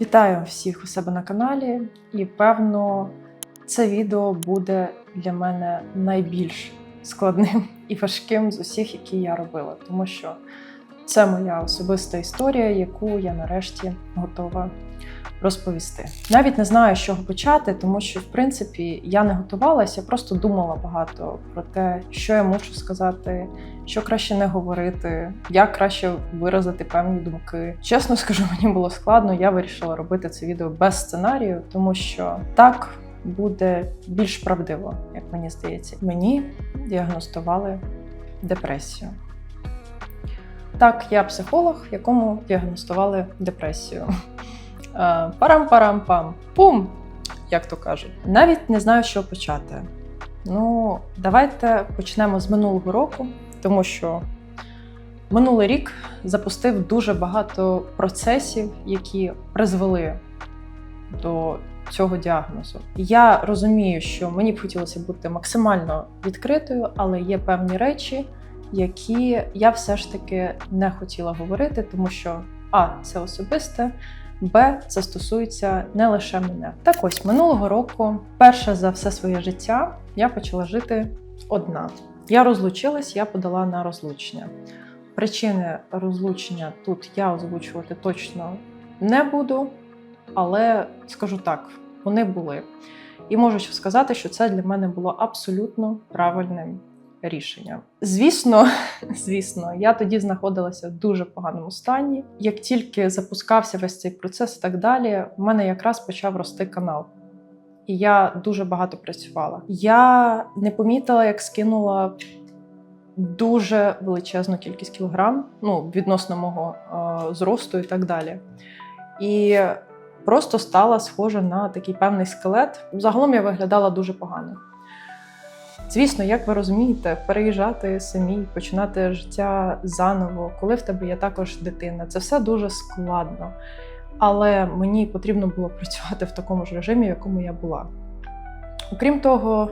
Вітаю всіх у себе на каналі, і певно, це відео буде для мене найбільш складним і важким з усіх, які я робила, тому що це моя особиста історія, яку я нарешті готова розповісти. Навіть не знаю, з чого почати, тому що, в принципі, я не готувалася, я просто думала багато про те, що я можу сказати, що краще не говорити, як краще виразити певні думки. Чесно скажу, мені було складно. Я вирішила робити це відео без сценарію, тому що так буде більш правдиво, як мені здається. Мені діагностували депресію. Так, я психолог, якому діагностували депресію. Е, Парам-парам-пам. Пум! Як то кажуть. Навіть не знаю, чого почати. Ну, давайте почнемо з минулого року, тому що минулий рік запустив дуже багато процесів, які призвели до цього діагнозу. Я розумію, що мені б хотілося бути максимально відкритою, але є певні речі, які я все ж таки не хотіла говорити, тому що а це особисте. Б, це стосується не лише мене. Так ось минулого року, перше за все своє життя, я почала жити одна. Я розлучилась, я подала на розлучення. Причини розлучення тут я озвучувати точно не буду, але скажу так, вони були. І можу сказати, що це для мене було абсолютно правильним рішенням. Звісно, звісно, я тоді знаходилася в дуже поганому стані. Як тільки запускався весь цей процес і так далі, в мене якраз почав рости канал. І я дуже багато працювала. Я не помітила, як скинула дуже величезну кількість кілограм, ну, відносно мого е, зросту і так далі. І просто стала схожа на такий певний скелет. Загалом я виглядала дуже погано. Звісно, як ви розумієте, переїжджати самі, починати життя заново, коли в тебе є також дитина, це все дуже складно. Але мені потрібно було працювати в такому ж режимі, в якому я була. Окрім того,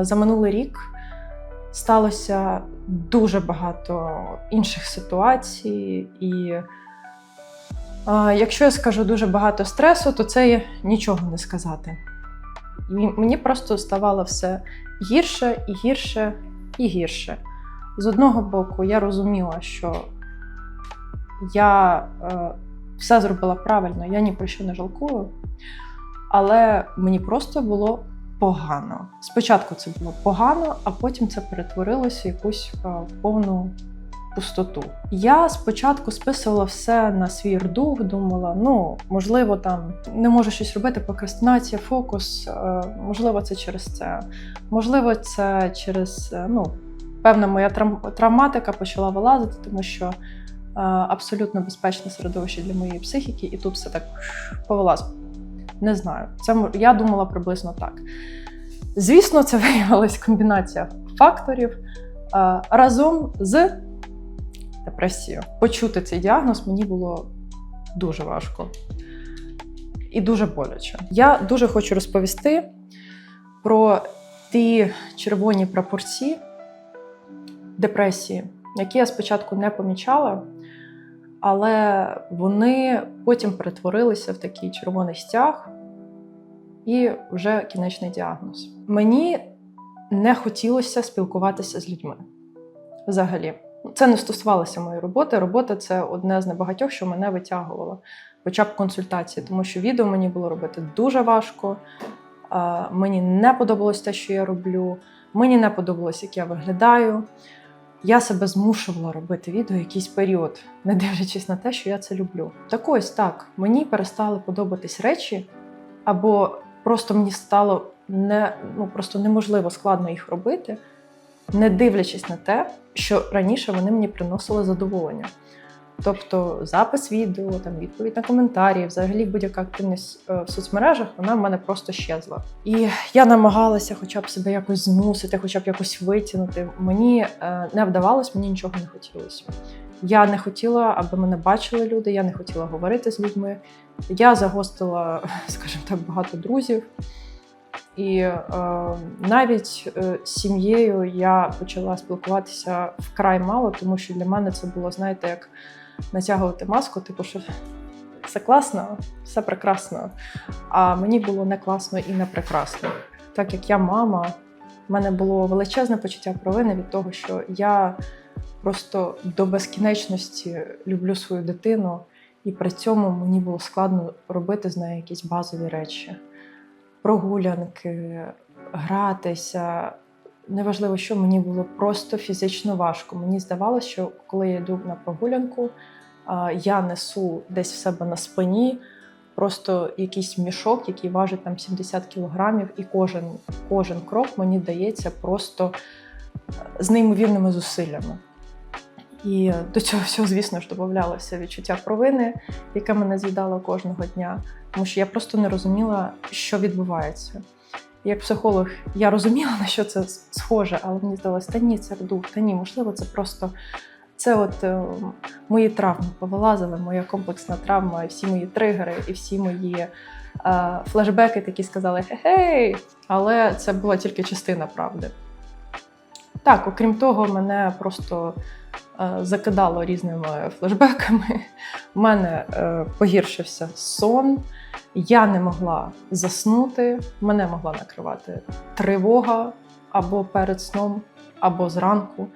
за минулий рік сталося дуже багато інших ситуацій, і якщо я скажу дуже багато стресу, то це нічого не сказати. Мені просто ставало все гірше і гірше і гірше. З одного боку, я розуміла, що я е, все зробила правильно, я ні про що не жалкую, але мені просто було погано. Спочатку це було погано, а потім це перетворилося в якусь е, повну пустоту. Я спочатку списувала все на свій рдух, думала, ну можливо, там не можу щось робити, прокрастинація, фокус, е, можливо, це через це. Можливо, це через е, ну, певна моя травматика почала вилазити, тому що е, абсолютно безпечне середовище для моєї психіки, і тут все так повилазило. Не знаю. Це я думала приблизно так. Звісно, це виявилась комбінація факторів разом з депресією. Почути цей діагноз мені було дуже важко і дуже боляче. Я дуже хочу розповісти про ті червоні прапорці депресії, які я спочатку не помічала, але вони потім перетворилися в такий червоний стяг і вже кінечний діагноз. Мені не хотілося спілкуватися з людьми взагалі. Це не стосувалося моєї роботи. Робота це одне з небагатьох, що мене витягувало, хоча б консультації, тому що відео мені було робити дуже важко. Мені не подобалось те, що я роблю. Мені не подобалось, як я виглядаю. Я себе змушувала робити відео якийсь період, не дивлячись на те, що я це люблю. Так ось так, мені перестали подобатись речі, або просто мені стало не, ну, просто неможливо складно їх робити, не дивлячись на те, що раніше вони мені приносили задоволення. Тобто запис відео, там відповідь на коментарі, взагалі будь-яка активність е, в соцмережах, вона в мене просто щезла. І я намагалася хоча б себе якось змусити, хоча б якось витягнути. Мені е, не вдавалось, мені нічого не хотілося. Я не хотіла, аби мене бачили люди, я не хотіла говорити з людьми. Я загостила, скажімо так, багато друзів. І е, навіть е, з сім'єю я почала спілкуватися вкрай мало, тому що для мене це було, знаєте, як натягувати маску, типу, що все класно, все прекрасно. А мені було не класно і не прекрасно. Так як я мама, в мене було величезне почуття провини від того, що я просто до безкінечності люблю свою дитину, і при цьому мені було складно робити з нею якісь базові речі: прогулянки, гратися. Неважливо, що мені було просто фізично важко. Мені здавалося, що коли я йду на прогулянку, я несу десь в себе на спині просто якийсь мішок, який важить там 70 кілограмів, і кожен, кожен крок мені дається просто е, з неймовірними зусиллями. І до цього всього, звісно ж, додавалося відчуття провини, яке мене з'їдало кожного дня, тому що я просто не розуміла, що відбувається. Як психолог, я розуміла, на що це схоже, але мені здалося, та ні, це рдух, та ні, можливо, це просто це от е, мої травми повилазили, моя комплексна травма, і всі мої тригери, і всі мої е, флешбеки такі сказали хе-хей, але це була тільки частина правди. Так, окрім того, мене просто закидало різними флешбеками. У мене е, погіршився сон, я не могла заснути, мене могла накривати тривога або перед сном, або зранку.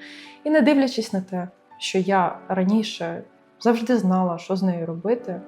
І не дивлячись на те, що я раніше завжди знала, що з нею робити,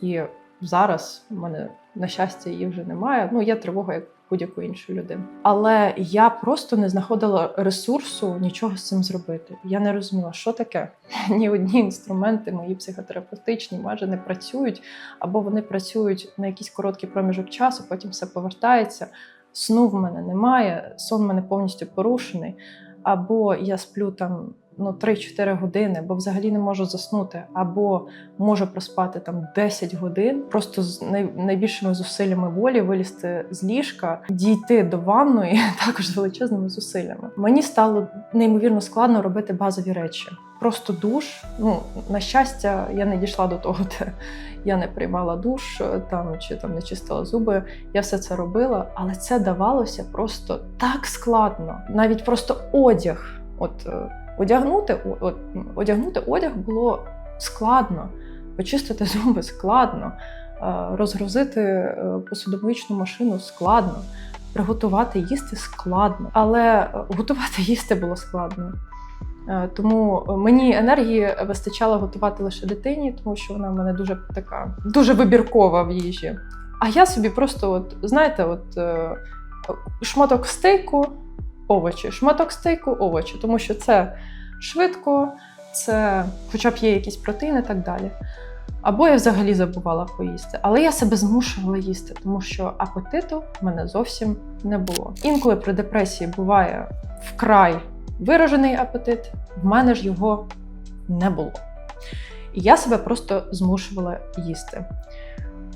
і зараз в мене, на щастя, її вже немає. Ну, є тривога як будь-якої іншої людини. Але я просто не знаходила ресурсу нічого з цим зробити. Я не розуміла, що таке. Ні одні інструменти, мої психотерапевтичні, майже не працюють, або вони працюють на якийсь короткий проміжок часу, потім все повертається. Сну в мене немає, сон в мене повністю порушений. Або я сплю там ну 3-4 години, бо взагалі не можу заснути, або можу проспати там 10 годин, просто з найбільшими зусиллями волі вилізти з ліжка, дійти до ванної також з величезними зусиллями. Мені стало неймовірно складно робити базові речі. Просто душ. Ну на щастя, я не дійшла до того, де я не приймала душ там чи там не чистила зуби. Я все це робила, але це давалося просто так складно. Навіть просто одяг. От е, одягнути, одягнути одяг було складно, почистити зуби складно, е, розгрузити е, посудомоїчну машину складно, приготувати їсти складно. Але е, готувати їсти було складно. Тому мені енергії вистачало готувати лише дитині, тому що вона в мене дуже така дуже вибіркова в їжі. А я собі просто, от знаєте, от шматок стейку, овочі, шматок стейку, овочі, тому що це швидко, це хоча б є якісь протеїни і так далі. Або я взагалі забувала поїсти. Але я себе змушувала їсти, тому що апетиту в мене зовсім не було. Інколи при депресії буває вкрай виражений апетит, в мене ж його не було. І я себе просто змушувала їсти.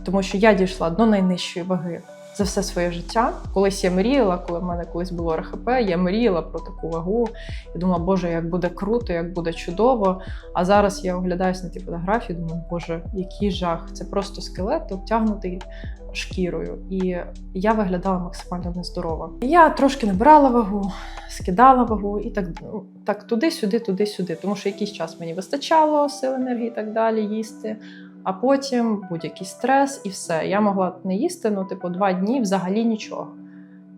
Тому що я дійшла до найнижчої ваги за все своє життя. Колись я мріяла, коли в мене колись було РХП, я мріяла про таку вагу. І думала, боже, як буде круто, як буде чудово. А зараз я оглядаюся на ті фотографії, думаю, боже, який жах. Це просто скелет, обтягнутий шкірою. І я виглядала максимально нездорово. Я трошки набирала вагу, скидала вагу і так, ну, так туди-сюди, туди-сюди. Тому що якийсь час мені вистачало сил енергії і так далі їсти. А потім будь-який стрес і все. Я могла не їсти, ну, типу, два дні взагалі нічого.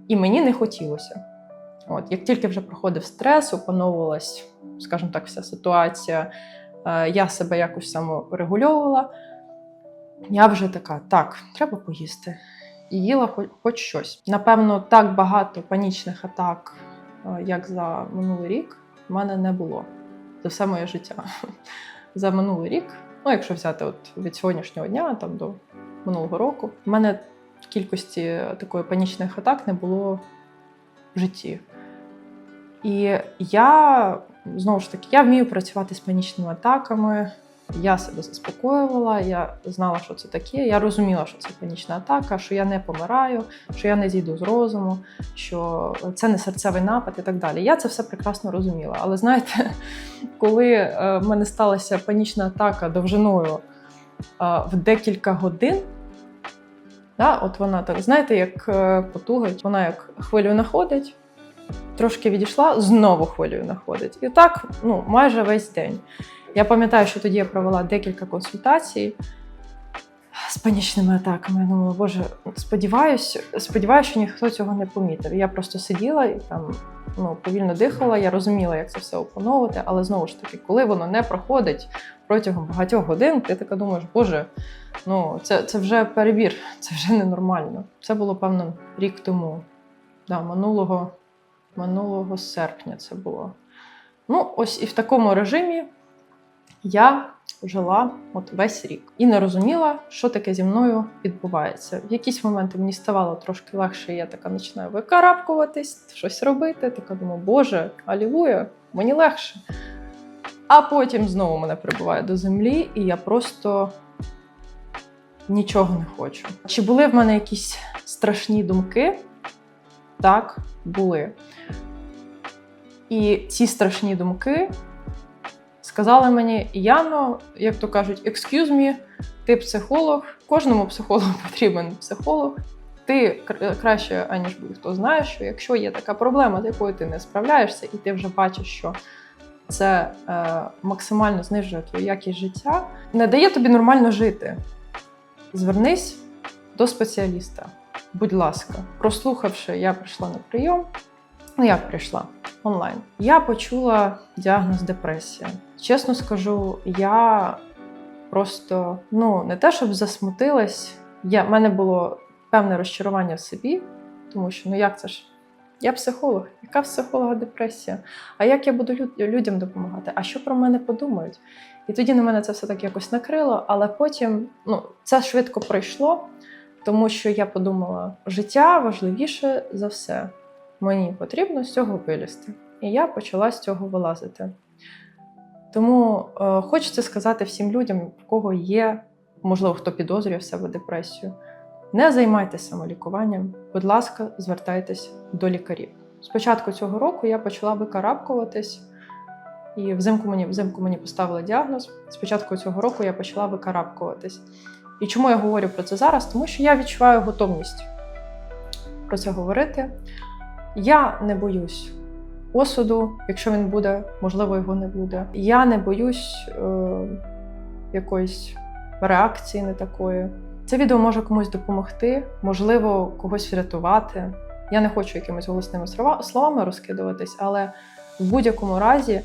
І мені не хотілося. От, як тільки вже проходив стрес, опановувалась, скажімо так, вся ситуація, е, я себе якось саморегульовувала. Я вже така, так, треба поїсти. І їла хоч, хоч щось. Напевно, так багато панічних атак, е, як за минулий рік, в мене не було за все моє життя. За минулий рік, ну якщо взяти от від сьогоднішнього дня там до минулого року, в мене кількості такої панічних атак не було в житті. І я знову ж таки я вмію працювати з панічними атаками. Я себе заспокоювала, я знала, що це таке. Я розуміла, що це панічна атака, що я не помираю, що я не зійду з розуму, що це не серцевий напад і так далі. Я це все прекрасно розуміла. Але знаєте, коли е, в мене сталася панічна атака довжиною е, в декілька годин, да, от вона так, знаєте, як е, потугать, вона як хвилю находить, трошки відійшла, знову хвилею находить. І так ну, майже весь день. Я пам'ятаю, що тоді я провела декілька консультацій, з панічними атаками. Я думала, боже, сподіваюсь, сподіваюсь, що ніхто цього не помітив. Я просто сиділа і там ну, повільно дихала. Я розуміла, як це все опановувати, але знову ж таки, коли воно не проходить протягом багатьох годин, ти така думаєш, боже, ну це, це вже перебір, це вже ненормально. Це було певно рік тому. Да, минулого, минулого серпня це було. Ну, ось і в такому режимі я жила от весь рік і не розуміла, що таке зі мною відбувається. В якісь моменти мені ставало трошки легше, я така починаю викарабкуватись, щось робити. Така думаю, Боже, алілуя, мені легше. А потім знову мене прибуває до землі, і я просто нічого не хочу. Чи були в мене якісь страшні думки? Так, були. І ці страшні думки сказали мені, Яно, як то кажуть, excuse me, ти психолог, кожному психологу потрібен психолог. Ти краще, аніж будь-хто знає, що якщо є така проблема, з якою ти не справляєшся, і ти вже бачиш, що це е, максимально знижує твою якість життя, не дає тобі нормально жити. Звернись до спеціаліста. Будь ласка, прослухавши, я прийшла на прийом. Ну, як прийшла? Онлайн. Я почула діагноз депресія. Чесно скажу, я просто ну не те, щоб засмутилась. Я, в мене було певне розчарування в собі, тому що ну як це ж? Я психолог, яка психолога депресія? А як я буду люд- людям допомагати? А що про мене подумають? І тоді на мене це все так якось накрило, але потім ну, це швидко пройшло, тому що я подумала, життя важливіше за все. Мені потрібно з цього вилізти. І я почала з цього вилазити. Тому е, хочеться сказати всім людям, в кого є, можливо, хто підозрює в себе депресію, не займайтеся самолікуванням, будь ласка, звертайтесь до лікарів. Спочатку цього року я почала викарабкуватись, і взимку мені, взимку мені поставили діагноз. Спочатку цього року я почала викарабкуватись. І чому я говорю про це зараз? Тому що я відчуваю готовність про це говорити. Я не боюсь осуду, якщо він буде, можливо, його не буде. Я не боюсь е, якоїсь реакції не такої. Це відео може комусь допомогти, можливо, когось врятувати. Я не хочу якимись голосними словами розкидуватись, але в будь-якому разі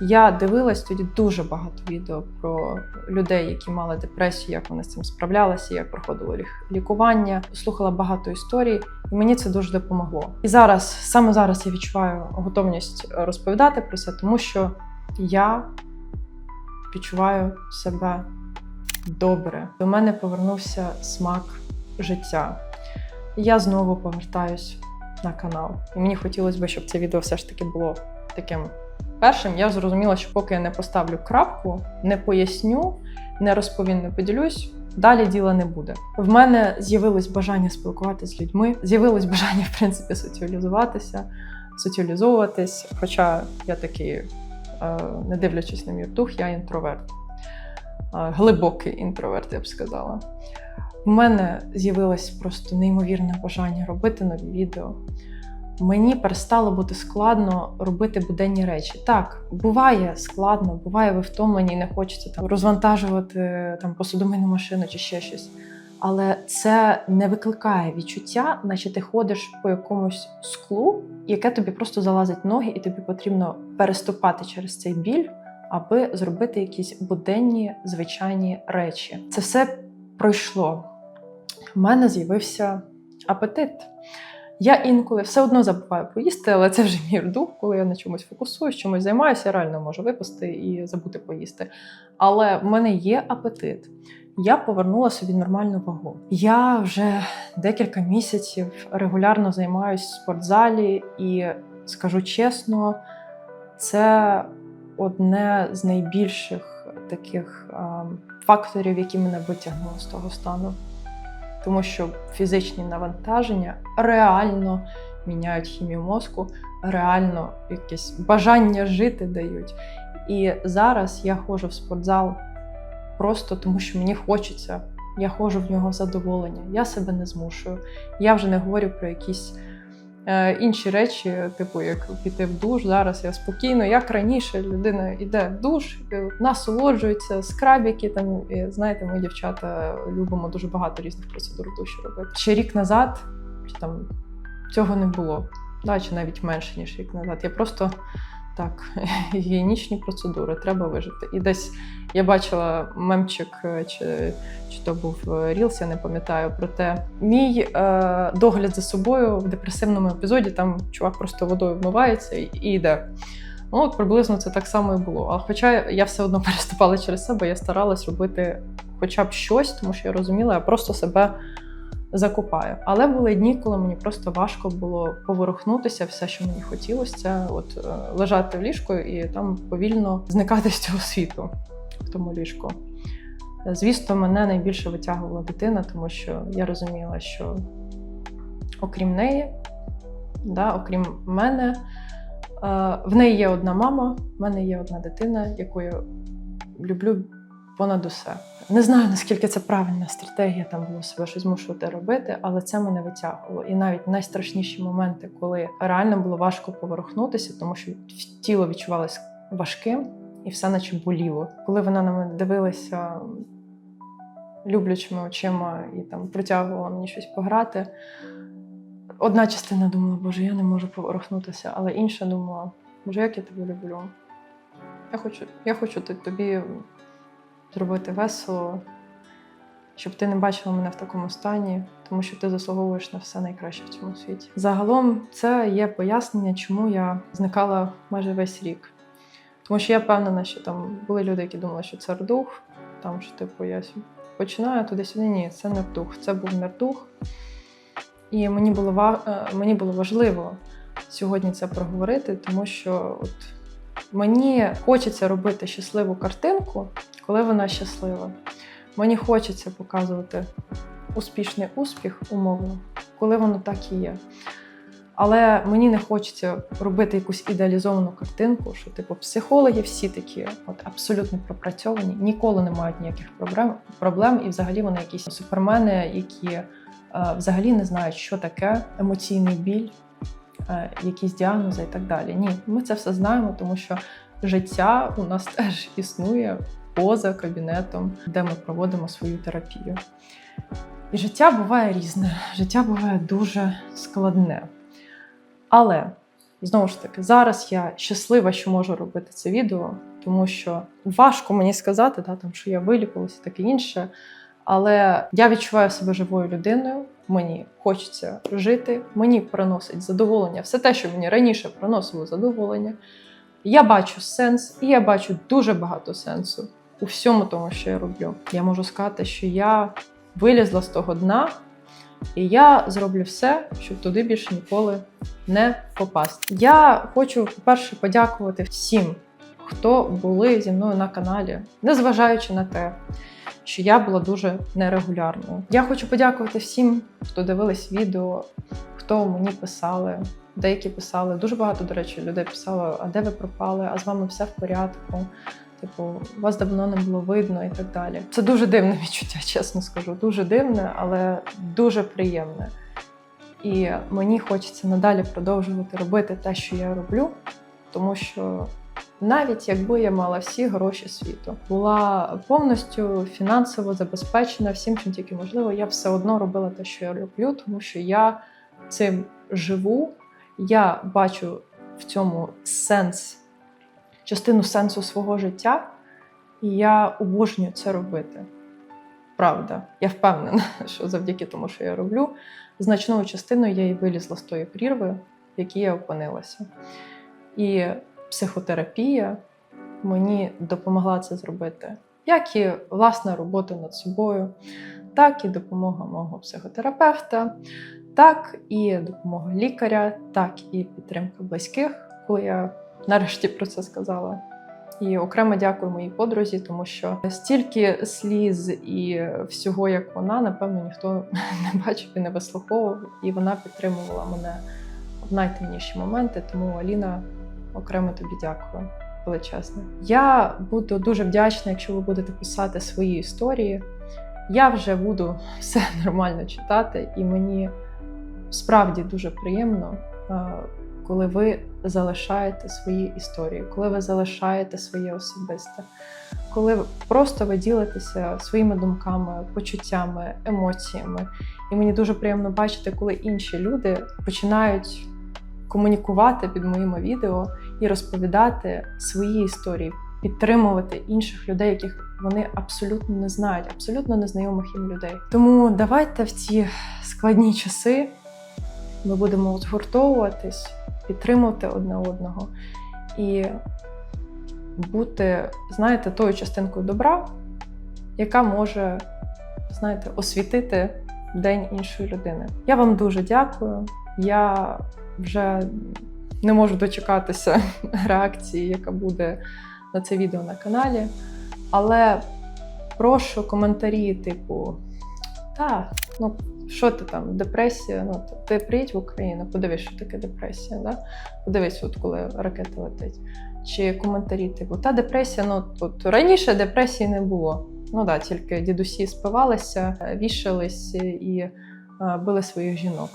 я дивилась тоді дуже багато відео про людей, які мали депресію, як вони з цим справлялися, як проходило лік- лікування. Слухала багато історій, і мені це дуже допомогло. І зараз, саме зараз, я відчуваю готовність розповідати про це, тому що я відчуваю себе добре. До мене повернувся смак життя. Я знову повертаюсь на канал. І мені хотілося б, щоб це відео все ж таки було таким першим. Я зрозуміла, що поки я не поставлю крапку, не поясню, не розповім, не поділюсь. Далі діла не буде. В мене з'явилось бажання спілкуватися з людьми, з'явилось бажання, в принципі, соціалізуватися, соціалізовуватись. Хоча я такий, е, не дивлячись на мій дух, я інтроверт. Е, Глибокий інтроверт, я б сказала. У мене з'явилось просто неймовірне бажання робити нові відео. Мені перестало бути складно робити буденні речі. Так, буває складно, буває ви втомлені і не хочеться там розвантажувати там посудомийну машину чи ще щось. Але це не викликає відчуття, наче ти ходиш по якомусь склу, яке тобі просто залазить ноги, і тобі потрібно переступати через цей біль, аби зробити якісь буденні звичайні речі. Це все пройшло. У мене з'явився апетит. Я інколи все одно забуваю поїсти, але це вже мій дух, коли я на чомусь фокусуюсь, чимось займаюся, я реально можу випасти і забути поїсти. Але в мене є апетит. Я повернула собі нормальну вагу. Я вже декілька місяців регулярно займаюся в спортзалі, і скажу чесно, це одне з найбільших таких факторів, які мене витягнули з того стану тому що фізичні навантаження реально міняють хімію мозку, реально якесь бажання жити дають. І зараз я ходжу в спортзал просто тому, що мені хочеться. Я ходжу в нього задоволення, я себе не змушую. Я вже не говорю про якісь інші речі, типу, як піти в душ, зараз я спокійно, як раніше людина йде в душ, е, насолоджується, скрабіки. Там і, знаєте, ми дівчата любимо дуже багато різних процедур в душі робити. Ще рік назад чи там цього не було, да, чи навіть менше ніж рік назад. Я просто так, гігієнічні процедури, треба вижити. І десь я бачила мемчик, е, чи, чи то був Рілс, я не пам'ятаю про те. Мій е, догляд за собою в депресивному епізоді там чувак просто водою вмивається і, йде. Ну, от приблизно це так само і було. А хоча я все одно переступала через себе, я старалась робити хоча б щось, тому що я розуміла, я просто себе закупаю. Але були дні, коли мені просто важко було поворухнутися, все, що мені хотілося, от е, лежати в ліжку і там повільно зникати з цього світу в тому ліжку. Звісно, мене найбільше витягувала дитина, тому що я розуміла, що окрім неї, да, окрім мене, е, в неї є одна мама, в мене є одна дитина, яку я люблю понад усе. Не знаю, наскільки це правильна стратегія там було себе щось змушувати робити, але це мене витягувало. І навіть найстрашніші моменти, коли реально було важко поворухнутися, тому що тіло відчувалось важким і все наче боліло. Коли вона на мене дивилася люблячими очима і там притягувала мені щось пограти. Одна частина думала, боже, я не можу поворухнутися, але інша думала, боже, як я тебе люблю. Я хочу, я хочу тобі зробити весело, щоб ти не бачила мене в такому стані, тому що ти заслуговуєш на все найкраще в цьому світі. Загалом, це є пояснення, чому я зникала майже весь рік. Тому що я впевнена, що там були люди, які думали, що це рдух, там що типу я починаю туди-сюди. Ні, це не рдух, це був не рдух. І мені було мені було важливо сьогодні це проговорити, тому що от мені хочеться робити щасливу картинку, коли вона щаслива. Мені хочеться показувати успішний успіх умовно, коли воно так і є. Але мені не хочеться робити якусь ідеалізовану картинку, що типу психологи всі такі, от абсолютно пропрацьовані, ніколи не мають ніяких проблем, проблем і взагалі вони якісь супермени, які е, взагалі не знають, що таке емоційний біль, е, якісь діагнози і так далі. Ні, ми це все знаємо, тому що життя у нас теж існує поза кабінетом, де ми проводимо свою терапію. І життя буває різне, життя буває дуже складне. Але знову ж таки, зараз я щаслива, що можу робити це відео, тому що важко мені сказати, да, там, що я вилікувалася, таке інше. Але я відчуваю себе живою людиною. Мені хочеться жити, мені приносить задоволення все те, що мені раніше приносило задоволення. Я бачу сенс, і я бачу дуже багато сенсу у всьому тому, що я роблю. Я можу сказати, що я вилізла з того дна, і я зроблю все, щоб туди більше ніколи не попасти. Я хочу, по-перше, подякувати всім, хто були зі мною на каналі, незважаючи на те, що я була дуже нерегулярною. Я хочу подякувати всім, хто дивились відео, хто мені писали. Деякі писали, дуже багато, до речі, людей писало, а де ви пропали, а з вами все в порядку. Типу, вас давно не було видно і так далі. Це дуже дивне відчуття, чесно скажу. Дуже дивне, але дуже приємне. І мені хочеться надалі продовжувати робити те, що я роблю, тому що навіть якби я мала всі гроші світу, була повністю фінансово забезпечена всім, чим тільки можливо, я все одно робила те, що я роблю, тому що я цим живу, я бачу в цьому сенс частину сенсу свого життя, і я обожнюю це робити. Правда, я впевнена, що завдяки тому, що я роблю, значною частиною я і вилізла з тої прірви, в якій я опинилася. І психотерапія мені допомогла це зробити, як і власна робота над собою, так і допомога мого психотерапевта, так і допомога лікаря, так і підтримка близьких, коли я нарешті про це сказала. І окремо дякую моїй подрузі, тому що стільки сліз і всього, як вона, напевно, ніхто не бачив і не вислуховував. І вона підтримувала мене в найтемніші моменти. Тому Аліна, окремо тобі дякую величезне. Я буду дуже вдячна, якщо ви будете писати свої історії. Я вже буду все нормально читати, і мені справді дуже приємно е, коли ви залишаєте свої історії, коли ви залишаєте своє особисте, коли просто ви ділитеся своїми думками, почуттями, емоціями. І мені дуже приємно бачити, коли інші люди починають комунікувати під моїми відео і розповідати свої історії, підтримувати інших людей, яких вони абсолютно не знають, абсолютно незнайомих їм людей. Тому давайте в ці складні часи ми будемо згуртовуватись, підтримувати одне одного і бути, знаєте, тою частинкою добра, яка може, знаєте, освітити день іншої людини. Я вам дуже дякую. Я вже не можу дочекатися реакції, яка буде на це відео на каналі. Але прошу коментарі, типу, та, ну що ти там, депресія? Ну, ти приїдь в Україну, подивись, що таке депресія. Да? Подивись, от коли ракета летить. Чи коментарі, типу, та депресія, ну тут раніше депресії не було. Ну да, тільки дідусі спивалися, вішались і е, били своїх жінок.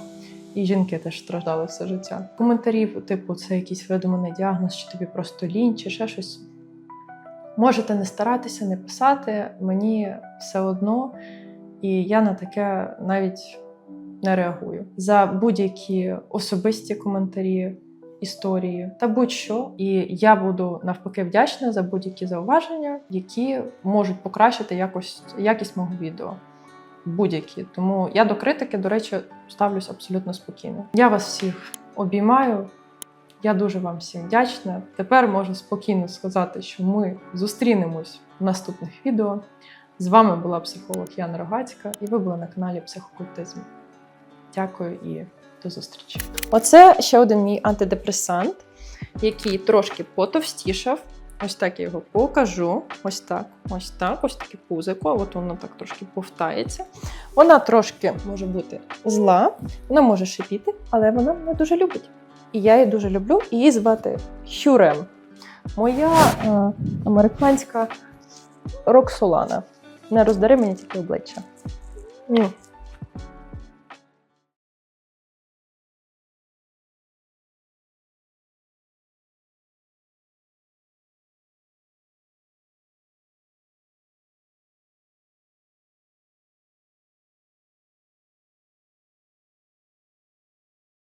І жінки теж страждали все життя. Коментарів, типу, це якийсь видуманий діагноз, чи тобі просто лінь, чи ще щось. Можете не старатися, не писати, мені все одно, і я на таке навіть не реагую. За будь-які особисті коментарі, історії та будь-що. І я буду навпаки вдячна за будь-які зауваження, які можуть покращити якось, якість мого відео. Будь-які. Тому я до критики, до речі, ставлюсь абсолютно спокійно. Я вас всіх обіймаю. Я дуже вам всім вдячна. Тепер можу спокійно сказати, що ми зустрінемось в наступних відео. З вами була психолог Яна Рогацька, і ви були на каналі Психокультизм. Дякую і до зустрічі. Оце ще один мій антидепресант, який трошки потовстішав. Ось так я його покажу. Ось так, ось так, ось таке пузико. От воно так трошки повтається. Вона трошки може бути зла, вона може шипіти, але вона мене дуже любить. І я її дуже люблю. Її звати Хюрем. Моя е, американська Роксолана. Не роздари мені тільки обличчя. М.